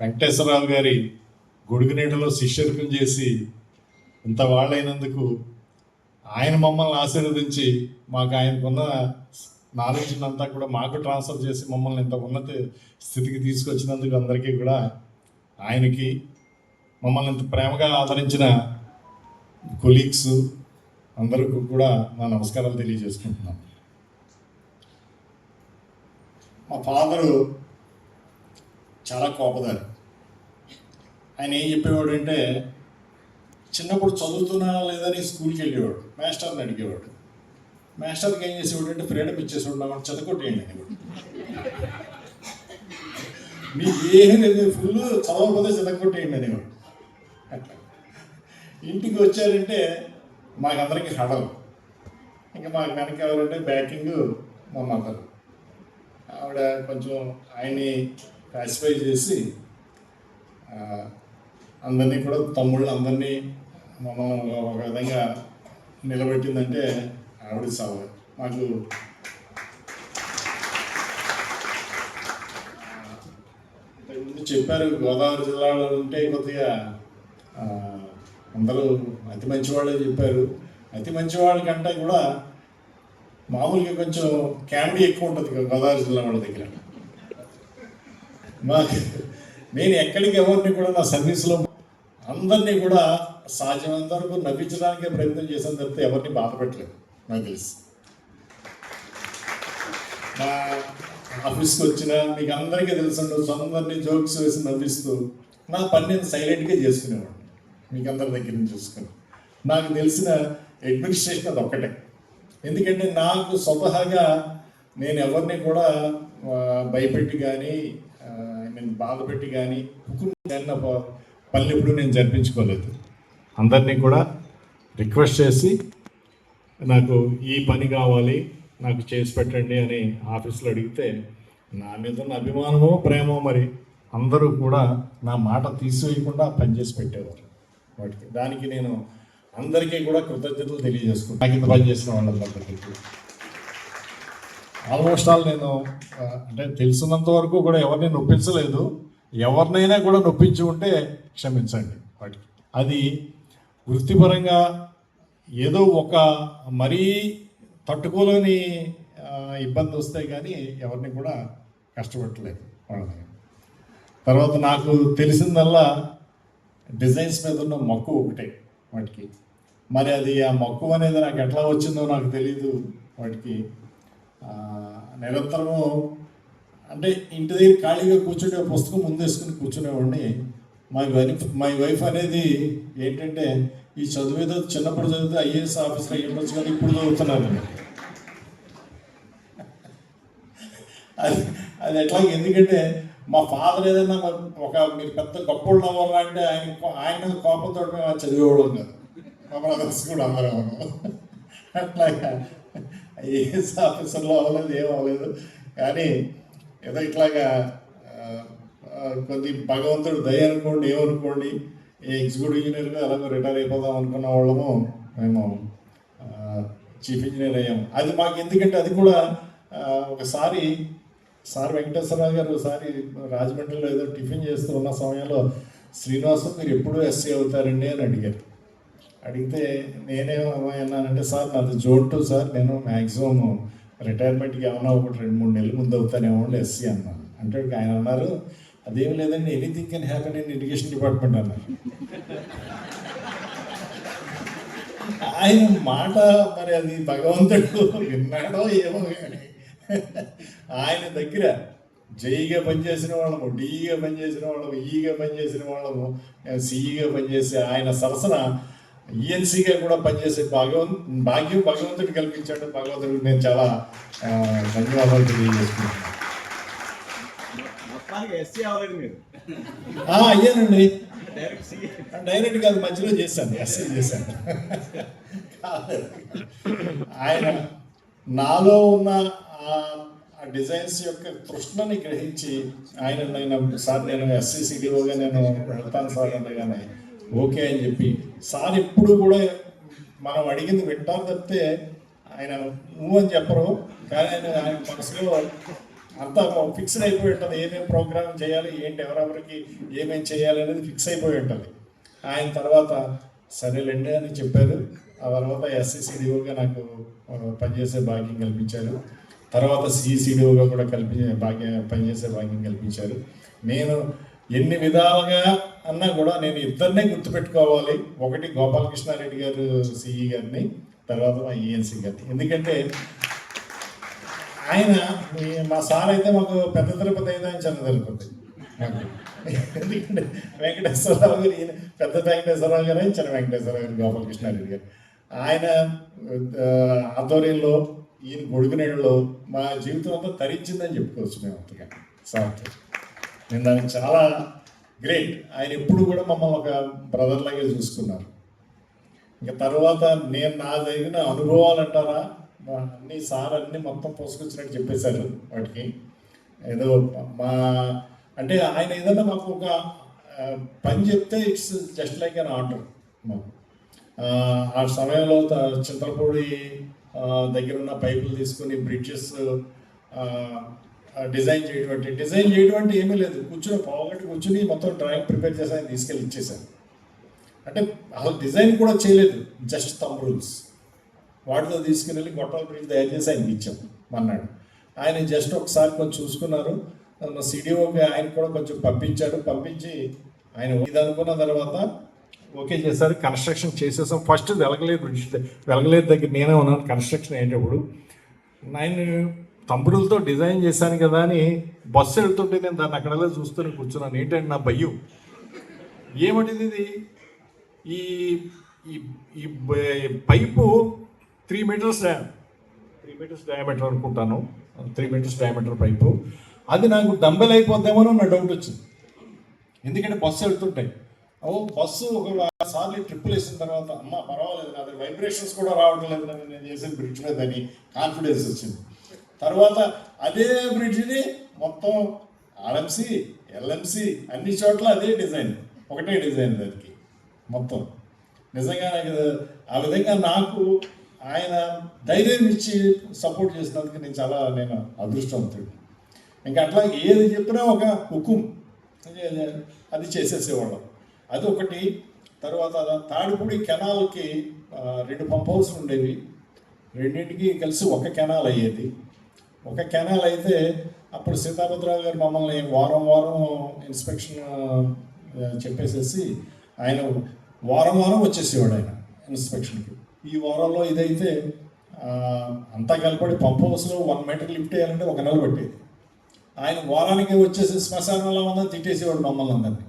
వెంకటేశ్వరరావు గారి గొడుగునీటలో శిష్యర్కం చేసి ఇంత వాళ్ళైనందుకు ఆయన మమ్మల్ని ఆశీర్వదించి మాకు ఆయనకున్న నాలెడ్జ్నంతా కూడా మాకు ట్రాన్స్ఫర్ చేసి మమ్మల్ని ఇంత ఉన్నత స్థితికి తీసుకొచ్చినందుకు అందరికీ కూడా ఆయనకి మమ్మల్ని ఇంత ప్రేమగా ఆదరించిన కొలీగ్స్ అందరికీ కూడా నా నమస్కారాలు తెలియజేసుకుంటున్నాను. మా ఫాదరు చాలా కోపదారి. ఆయన ఏం చెప్పేవాడు అంటే చిన్నప్పుడు చదువుతున్నా లేదని స్కూల్కి వెళ్ళేవాడు మాస్టర్ని అడిగేవాడు. మాస్టర్కి ఏం చేసేవాడు అంటే ఫ్రీడమ్ ఇచ్చేసేవాడు నాకు చదువుకోటేయండి అనేవాడు. మీకు ఏం లేదు ఫుల్ చదవకపోతే చదవకొట్టేయండి అనేవాడు. ఇంటికి వచ్చారంటే మాకందరికీ హడలు. ఇంకా మాకు వెనక ఎవరంటే బ్యాకింగ్ మా మదర్. ఆవిడ కొంచెం ఆయన్ని క్లాసిఫై చేసి అందరినీ కూడా తమ్ముళ్ళు అందరినీ మమ్మల్ని ఒక విధంగా నిలబెట్టిందంటే ఆవిడ సవ. మాకు ఇంతకుముందు చెప్పారు గోదావరి జిల్లాలో ఉంటే కొద్దిగా అందరూ అతి మంచివాళ్ళే చెప్పారు. అతి మంచివాళ్ళ కంటే కూడా మామూలుగా కొంచెం క్యాండీ ఎక్కువ ఉంటుంది గోదావరి జిల్లా వాళ్ళ దగ్గర. మాకు నేను ఎక్కడికి ఎవరిని కూడా నా సర్వీస్లో అందరినీ కూడా సాధ్యమైనంత వరకు నవ్వించడానికే ప్రయత్నం చేశాను తప్పితే ఎవరిని బాధ పెట్టలేదు. నాకు తెలుసు. మా ఆఫీస్కి వచ్చిన మీకు అందరికీ తెలుసు అందరినీ జోక్స్ వేసి నవ్విస్తూ నా పని నేను సైలెంట్గా చేసుకునేవాడిని. మీకు అందరి దగ్గర నుంచి చూసుకుని. నాకు తెలిసిన అడ్మినిస్ట్రేషన్ అది ఒక్కటే. ఎందుకంటే నాకు స్వతహాగా నేను ఎవరిని కూడా భయపెట్టి కానీ నేను బాధపెట్టి కానీ అన్న పనులు ఎప్పుడు నేను జరిపించుకోలేదు. అందరినీ కూడా రిక్వెస్ట్ చేసి నాకు ఈ పని కావాలి నాకు చేసి పెట్టండి అని ఆఫీస్లో అడిగితే నా మీద ఉన్న అభిమానమో ప్రేమో మరి అందరూ కూడా నా మాట తీసివేయకుండా పనిచేసి పెట్టేవారు. వాటికి దానికి నేను అందరికీ కూడా కృతజ్ఞతలు తెలియజేసుకుంటాను నాకు ఇంత పనిచేసిన వాళ్ళందరికీ ఆల్మోస్ట్ ఆల్ నేను అంటే తెలిసినంత వరకు కూడా ఎవరిని నొప్పించలేదు. ఎవరినైనా కూడా నొప్పించి ఉంటే క్షమించండి. వాటికి అది వృత్తిపరంగా ఏదో ఒక మరీ తట్టుకోలేని ఇబ్బంది వస్తే కానీ ఎవరిని కూడా కష్టపెట్టలేదు. వాళ్ళని తర్వాత నాకు తెలిసిందల్లా డిజైన్స్ మీద ఉన్న మక్కువ ఒకటే వాటికి. మరి అది ఆ మక్కువ అనేది నాకు ఎట్లా వచ్చిందో నాకు తెలియదు వాటికి. నిరంతరము అంటే ఇంటి దగ్గర ఖాళీగా కూర్చుంటే పుస్తకం ముందేసుకుని కూర్చునేవాడిని. మై వైఫ్ మై వైఫ్ అనేది ఏంటంటే ఈ చదువు ఏదో చిన్నప్పుడు చదివితే ఐఏఎస్ ఆఫీసర్ అయ్యి కానీ ఇప్పుడు చదువుతున్నాను అది అది ఎట్లా ఎందుకంటే మా ఫాదర్ ఏదైనా ఒక మీరు పెద్ద గొప్పోళ్ళు అవ్వాలా అంటే ఆయన ఆయన మీద కోపంతో మేము అది చదివేవాళ్ళం కాదు. మా బ్రదర్స్ కూడా అందరూ అట్లాగా ఐఏఎస్ ఆఫీసర్లో అవ్వలేదు ఏం అవ్వలేదు. కానీ ఏదో ఇట్లాగా కొద్ది భగవంతుడు దయ అనుకోండి ఏమనుకోండి ఈ ఎగ్జిక్యూటివ్ ఇంజనీర్గా ఎలాగో రిటైర్ అయిపోదాం అనుకున్న వాళ్ళము మేము చీఫ్ ఇంజనీర్ అయ్యాము అది మాకు ఎందుకంటే అది కూడా ఒకసారి సార్ వెంకటేశ్వరరావు గారు ఒకసారి రాజమండ్రిలో ఏదో టిఫిన్ చేస్తూ ఉన్న సమయంలో శ్రీనివాసం మీరు ఎప్పుడు ఎస్సీ అవుతారండి? అని అడిగారు. అడిగితే నేనేమన్నానంటే సార్ నాది జోన్ టూ సార్ నేను మ్యాక్సిమం రిటైర్మెంట్కి ఏమన్నా ఒకటి రెండు మూడు నెలల ముందు అవుతానేమో ఎస్సీ అన్నాను అంటే ఆయన అన్నారు అదేం లేదండి anything can happen in irrigation department అన్నారు. ఆయన మాట మరి అది భగవంతుడు విన్నాడో ఏమో కానీ ఆయన దగ్గర జైగా పనిచేసిన వాళ్ళము డీగా పనిచేసిన వాళ్ళము ఈగా పనిచేసిన వాళ్ళము సిఈగా పనిచేసే ఆయన సరసన ఈఎన్సీగా కూడా పనిచేసే భగవంత్ భాగ్యం భగవంతుడు కల్పించాడు. భగవంతుడికి నేను చాలా ధన్యవాదాలు ఎస్సీ ఆ, అయ్యానండి. డైరెక్ట్ కాదు మధ్యలో చేశాను. ఎస్ఐ చేశాను. ఆయన నాలో ఉన్న ఆ ఆ డిజైన్స్ యొక్క తృష్ణని గ్రహించి ఆయన నేను సార్ నేను ఎస్సీ సిడిఓగా నేను వెళ్తాను సార్ అనగానే ఓకే అని చెప్పి. సార్ ఎప్పుడు కూడా మనం అడిగింది వింటారు తప్పితే ఆయన నువ్వు అని చెప్పరు. కానీ ఆయన ఆయన మనసులో అంతా ఫిక్స్డ్ అయిపోయి ఉంటుంది. ఏమేమి ప్రోగ్రామ్ చేయాలి ఏంటి ఎవరెవరికి ఏమేమి చేయాలి అనేది ఫిక్స్ అయిపోయి ఉంటుంది. ఆయన తర్వాత సరేలేండి అని చెప్పారు. ఆ తర్వాత ఎస్సీసీడీఓగా నాకు పనిచేసే భాగ్యం కల్పించారు. తర్వాత సిఈసీడీఓగా కూడా కల్పించే భాగ్యం పనిచేసే భాగ్యం కల్పించారు. నేను ఎన్ని విధాలుగా అన్నా కూడా నేను ఇద్దరినే గుర్తుపెట్టుకోవాలి. ఒకటి గోపాలకృష్ణారెడ్డి గారు సిఈ గారిని తర్వాత మా ఈఎన్సీ గారిని. ఎందుకంటే ఆయన మా సార్ అయితే మాకు పెద్ద తిరుపతి అయితే ఆయన చిన్న తిరుపతి ఎందుకంటే వెంకటేశ్వరరావు గారు ఈయన పెద్ద వెంకటేశ్వరరావు గారు ఆయన చిన్న వెంకటేశ్వరరావు గారు గోపాలకృష్ణారెడ్డి గారు. ఆయన ఆధ్వర్యంలో ఈయన గొడుగునేళ్ళలో మా జీవితం అంతా తరించిందని చెప్పుకోవచ్చు మేము అంతగా. సార్ నేను దానికి చాలా గ్రేట్ ఆయన ఎప్పుడు కూడా మమ్మల్ని ఒక బ్రదర్ లాగే చూసుకున్నారు. ఇంకా తర్వాత నేను నా జరిగిన అనుభవాలు అంటారా? అన్ని సార్ అన్ని మొత్తం పోసుకొచ్చినట్టు చెప్పేశారు వాటికి. ఏదో మా అంటే ఆయన ఏదన్నా మాకు ఒక పని చెప్తే it's just like an order మాకు ఆ, సమయంలో చింతలపూడి దగ్గర ఉన్న పైపులు తీసుకుని బ్రిడ్జెస్ డిజైన్ చేయటువంటి డిజైన్ చేయడం అంటే ఏమీ లేదు. కూర్చొని పావుగట్టు కూర్చుని మొత్తం డ్రాయింగ్ ప్రిపేర్ చేసి ఆయన తీసుకెళ్ళి ఇచ్చేసాను అంటే అసలు డిజైన్ కూడా చేయలేదు జస్ట్ తమ్ రూల్స్. వాటితో తీసుకుని వెళ్ళి గొట్టాల బ్రిడ్జ్ తయారు చేసి ఆయనకి ఇచ్చాం మన్నాడు. ఆయన జస్ట్ ఒకసారి కొంచెం చూసుకున్నారు. సిడిఓకి ఆయన కూడా కొంచెం పంపించారు. పంపించి ఆయన ఇది అనుకున్న తర్వాత ఓకే చేశారు కన్స్ట్రక్షన్ చేసేసాం. ఫస్ట్ వెలగలేదు బ్రిడ్జ్ వెలగలేదు దగ్గర నేనే ఉన్నాను. కన్స్ట్రక్షన్ అయ్యేటప్పుడు నేను తంబుడులతో డిజైన్ చేశాను కదా అని బస్సు వెళ్తుంటే నేను దాన్ని అక్కడలా చూస్తూనే కూర్చున్నాను ఏంటంటే నా భయం? ఏమిటిది ఇది? ఈ ఈ pipe three metres three metres diameter అనుకుంటాను. Three metres diameter pipe. అది నాకు డంబెల్ అయిపోద్దేమో నా డౌట్ వచ్చింది. ఎందుకంటే బస్సు వెళ్తుంటాయి ఓ బస్సు ఒక సార్లు ట్రిప్పులు వేసిన తర్వాత అమ్మ పర్వాలేదు నా వైబ్రేషన్స్ కూడా రావడం లేదు నేను చేసిన బ్రిడ్జ్ మీద అని కాన్ఫిడెన్స్ వచ్చింది. తర్వాత అదే బ్రిడ్జిని మొత్తం ఆర్ఎంసి ఎల్ఎంసి అన్ని చోట్ల అదే డిజైన్ ఒకటే డిజైన్ దానికి మొత్తం. నిజంగా నాకు ఆ విధంగా నాకు ఆయన ధైర్యం ఇచ్చి సపోర్ట్ చేసినందుకు నేను చాలా నేను అదృష్టవంతుడు ఇంకా అట్లా ఏది చెప్పినా ఒక హుకుం అది చేసేసేవాళ్ళం. అది ఒకటి. తర్వాత తాడిపూడి కెనాల్కి రెండు పంప్ హౌస్లు ఉండేవి. రెండింటికి కలిసి ఒక కెనాల్ అయ్యేది. ఒక కెనాల్ అయితే అప్పుడు సీతాభద్రరావు గారు మమ్మల్ని వారం వారం ఇన్స్పెక్షన్ చెప్పేసేసి ఆయన వారం వారం వచ్చేసేవాడు ఆయన ఇన్స్పెక్షన్కి ఈ వారంలో ఇదైతే అంతా కలపడి పంప్ హౌస్లో వన్ మీటర్ లిఫ్ట్ వేయాలంటే ఒక నెల పట్టేది. ఆయన వారానికి వచ్చేసి శ్మశానంలో ఉందని తిట్టేసేవాడు మమ్మల్ని అందరినీ.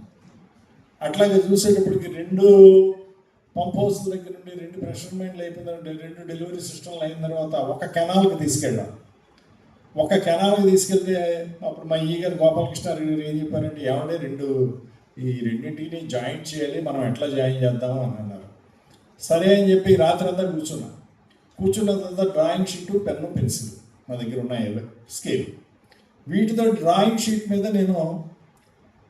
అట్లాగే చూసేటప్పటికి రెండు పంప్ హౌస్ దగ్గర నుండి రెండు ప్రెషర్ మైండ్లు అయిపోయిందంటే రెండు డెలివరీ సిస్టమ్లు అయిన తర్వాత ఒక కెనాల్కి తీసుకెళ్ళాం. ఒక కెనాల్కి తీసుకెళ్తే అప్పుడు మా ఈ గారు గోపాలకృష్ణారెడ్డి గారు ఏం చెప్పారంటే ఏమంటే రెండు ఈ రెండింటిని జాయింట్ చేయాలి మనం ఎట్లా జాయిన్ చేద్దాము అని అన్నారు. సరే అని చెప్పి రాత్రి అంతా కూర్చున్నా. కూర్చున్న తర్వాత డ్రాయింగ్ షీటు పెన్ను పెన్సిల్ మా దగ్గర ఉన్నాయి స్కేల్. వీటితో డ్రాయింగ్ షీట్ మీద నేను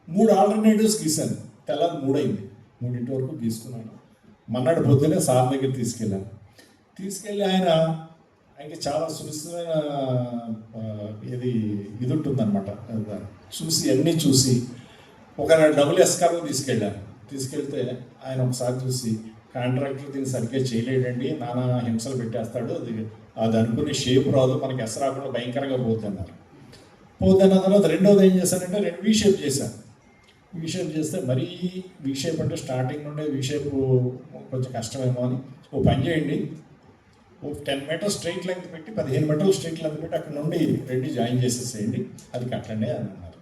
మూడు ఆల్టర్నేటివ్స్ గీశాను. తెల్లారి మూడైంది. మూడింటి వరకు గీసుకున్నాను. మన్నాడు పొద్దునే సార్ దగ్గర తీసుకెళ్ళాను. తీసుకెళ్ళి ఆయన ఆయనకి చాలా సునిశ్చితమైన ఇది ఇది ఇది ఉంటుందన్నమాట చూసి అన్నీ చూసి ఒక డబుల్ ఎస్కార్ తీసుకెళ్ళాను తీసుకెళ్తే ఆయన ఒకసారి చూసి కాంట్రాక్టర్ దీన్ని సరిగ్గా చేయలేడండి నానా హింసలు పెట్టేస్తాడు అది అది అనుకునే షేప్ రాదు మనకి ఎస్ రాకుండా భయంకరంగా పోతుంది అన్నారు పోతున్న తర్వాత రెండోది ఏం చేశానంటే రెండు వీ షేప్ చేశాను వీ షేప్ చేస్తే మరీ వీ షేప్ అంటే స్టార్టింగ్ నుండే వీ షేప్ కొంచెం కష్టమేమో అని ఓ పని చేయండి టెన్ మీటర్స్ స్ట్రైట్ లెంత్ పెట్టి పదిహేను మీటర్లు స్ట్రైట్ లెంత్ పెట్టి అక్కడ నుండి రెండు జాయిన్ చేసేసేయండి. అది కట్టండి అని అన్నారు.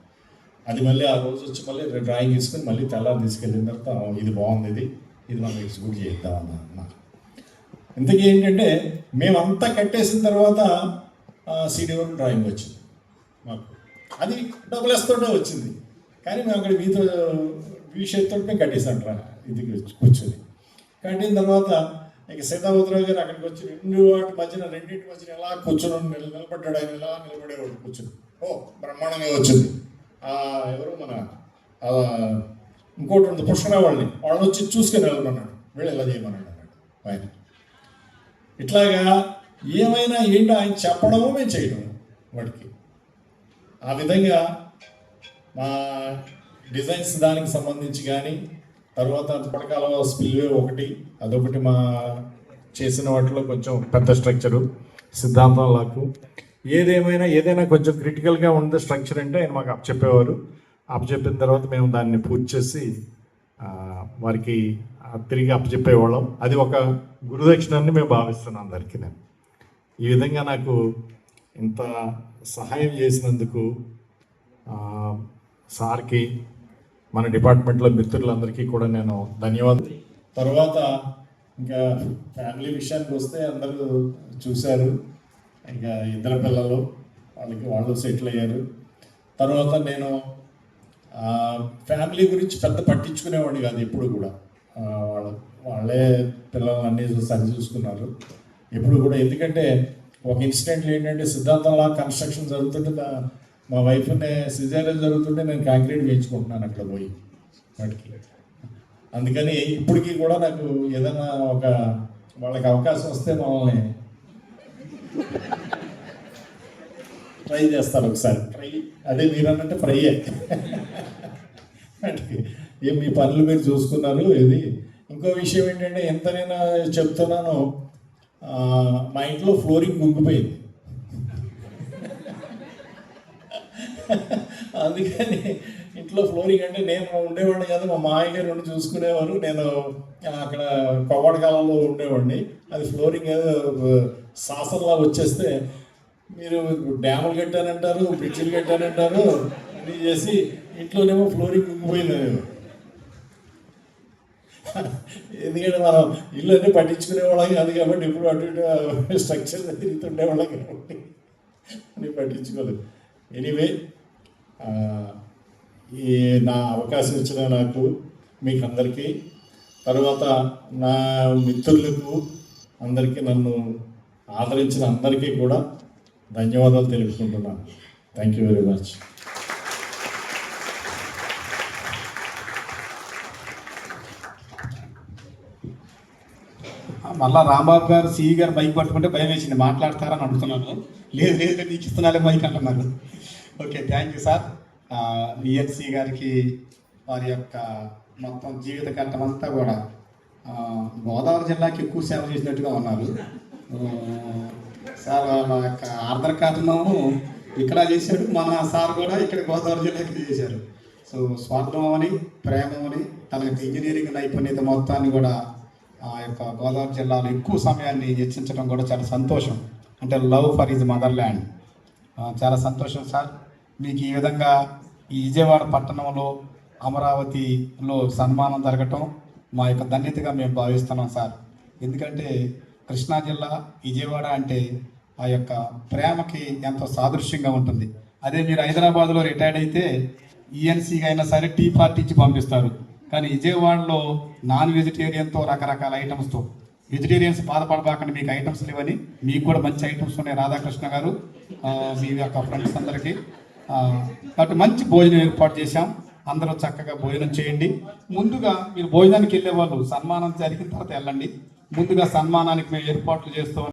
అది మళ్ళీ ఆ రోజు వచ్చి మళ్ళీ డ్రాయింగ్ తీసుకుని మళ్ళీ తెల్లారి తీసుకెళ్ళిన తర్వాత ఇది బాగుంది ఇది. ఇది మనం ఎగ్జిక్యూట్ చేద్దాం అన్నారు అన్నారు. ఇంతకీ ఏంటంటే మేమంతా కట్టేసిన తర్వాత సీడీఓ డ్రాయింగ్ వచ్చింది మాకు. అది డబుల్ ఎస్తోటే వచ్చింది. కానీ మేము అక్కడ వీతో వీషేతో మేము కట్టేసాం రా ఇది కూర్చొని. కట్టిన తర్వాత ఇక సీతాభద్రరావు గారు అక్కడికి వచ్చి రెండు వాటి మధ్యన రెండింటి మధ్యన ఎలా కూర్చుని నిల- నిలబడ్డాడు ఆయన ఎలా నిలబడేవాడు కూర్చుని. ఓ బ్రహ్మాండంగా వచ్చింది. ఆ, ఎవరు మన ఇంకోటి ఉంది పుష్కర వాళ్ళని వాళ్ళని వచ్చి చూసుకొని నిలబడినాడు వీళ్ళు ఎలా చేయమన్నాడు అన్నాడు ఆయన. ఇట్లాగా ఏమైనా ఏంటో ఆయన చెప్పడము మేము చేయడం వాడికి. ఆ విధంగా మా డిజైన్స్ దానికి సంబంధించి కానీ తర్వాత పడకాల స్పిల్వే ఒకటి అదొకటి మా చేసిన వాటిలో కొంచెం పెద్ద స్ట్రక్చరు సిద్ధాంతం లాకు ఏదేమైనా ఏదైనా కొంచెం క్రిటికల్గా ఉండే స్ట్రక్చర్ అంటే ఆయన మాకు అప్పచెప్పేవారు. అప్పచెప్పిన తర్వాత మేము దాన్ని పూర్తి చేసి వారికి తిరిగి అప్పచెప్పేవాళ్ళం. అది ఒక గురుదక్షిణాన్ని మేము భావిస్తున్నాం అందరికీ నేను. ఈ విధంగా నాకు ఇంత సహాయం చేసినందుకు సార్కి మన డిపార్ట్మెంట్లో మిత్రులందరికీ కూడా నేను ధన్యవాదాలు. తర్వాత ఇంకా ఫ్యామిలీ విషయానికి వస్తే అందరూ చూశారు. ఇంకా ఇద్దరు పిల్లలు వాళ్ళకి వాళ్ళు సెటిల్ అయ్యారు. తర్వాత నేను ఫ్యామిలీ గురించి పెద్ద పట్టించుకునేవాడిని కాదు ఎప్పుడు కూడా. వాళ్ళ వాళ్ళే పిల్లలన్నీ సరి చూసుకున్నారు. ఎప్పుడు కూడా. ఎందుకంటే ఒక ఇన్సిడెంట్లు ఏంటంటే సిద్ధాంతంలా కన్స్ట్రక్షన్ జరుగుతుంటే మా వైఫ్నే సిజేరియన్ జరుగుతుంటే నేను కాంక్రీట్ వేయించుకుంటున్నాను అక్కడ పోయి వాటికి. అందుకని ఇప్పటికీ కూడా నాకు ఏదైనా ఒక వాళ్ళకి అవకాశం వస్తే మమ్మల్ని ట్రై చేస్తారు ఒకసారి. ట్రై అదే మీరు అన్నట్టు ఫ్రైయే ఏం మీ పనులు మీరు చూసుకున్నారు? ఇది ఇంకో విషయం ఏంటంటే ఎంత నేను చెప్తున్నానో మా ఇంట్లో ఫ్లోరింగ్ కుంగిపోయింది. అందుకని ఇంట్లో ఫ్లోరింగ్ అంటే నేను ఉండేవాడిని కాదు మా మామయ్య గారు ఉండి చూసుకునేవారు. నేను అక్కడ కొవ్వడకాలంలో ఉండేవాడిని. అది ఫ్లోరింగ్ ఏదో సాసనలా వచ్చేస్తే మీరు డ్యాములు కట్టానంటారు బ్రిడ్జిలు కట్టానంటారు అన్నీ చేసి ఇంట్లోనేమో ఫ్లోరింగ్ కుంగిపోయింది ఎందుకంటే మనం ఇల్లు అన్నీ పట్టించుకునే వాళ్ళకి కాదు కాబట్టి ఇప్పుడు అటు ఇటు స్ట్రక్చర్ తిరుగుతుండే వాళ్ళం కాబట్టి. పట్టించుకోలేదు. ఎనీవే ఈ నా అవకాశం ఇచ్చిన నాకు మీకు అందరికీ తర్వాత నా మిత్రులకు అందరికీ నన్ను ఆదరించిన అందరికీ కూడా ధన్యవాదాలు తెలుపుకుంటున్నాను. థ్యాంక్ యూ వెరీ మచ్ మళ్ళా రాంబాబు గారు సిఈ గారు బైక్ పట్టుకుంటే భయం వేసింది. మాట్లాడతారని అడుగుతున్నాను. లేదు లేదు నీకు ఇస్తున్నాలే బైక్ అంటున్నారు. Okay thank you sir. VNC గారికి వారి యొక్క మొత్తం జీవిత కట్టం అంతా కూడా గోదావరి జిల్లాకి ఎక్కువ సేవ చేసినట్టుగా ఉన్నారు. సార్ వాళ్ళ యొక్క ఆర్ధర్ కారణము ఇక్కడ చేశాడు మన సార్ కూడా ఇక్కడ గోదావరి జిల్లాకి చేశారు. సో స్వార్థం అని ప్రేమ అని తన యొక్క ఇంజనీరింగ్ నైపుణ్యత మొత్తాన్ని కూడా ఆ యొక్క గోదావరి జిల్లాలో ఎక్కువ సమయాన్ని హెచ్చించడం కూడా చాలా సంతోషం. అంటే love for his motherland చాలా సంతోషం సార్. మీకు ఈ విధంగా ఈ విజయవాడ పట్టణంలో అమరావతిలో సన్మానం జరగటం మా యొక్క ధన్యతగా మేము భావిస్తున్నాం సార్. ఎందుకంటే కృష్ణా జిల్లా విజయవాడ అంటే ఆ యొక్క ప్రేమకి ఎంతో సాదృశ్యంగా ఉంటుంది. అదే మీరు హైదరాబాద్లో రిటైర్డ్ అయితే ఈఎన్సీగా అయినా సరే టీ పార్టీ ఇచ్చి పంపిస్తారు. కానీ విజయవాడలో నాన్ వెజిటేరియన్తో రకరకాల ఐటమ్స్తో వెజిటేరియన్స్ బాధపడబాకండి మీకు ఐటమ్స్ లేవని మీకు కూడా మంచి ఐటమ్స్ ఉన్నాయి రాధాకృష్ణ గారు మీ యొక్క ఫ్రెండ్స్ అందరికీ. కాబట్టి మంచి భోజనం ఏర్పాటు చేశాం. అందరూ చక్కగా భోజనం చేయండి. ముందుగా మీరు భోజనానికి వెళ్ళే వాళ్ళు సన్మానం జరిగిన తర్వాత వెళ్ళండి. ముందుగా సన్మానానికి మేము ఏర్పాట్లు చేస్తాం.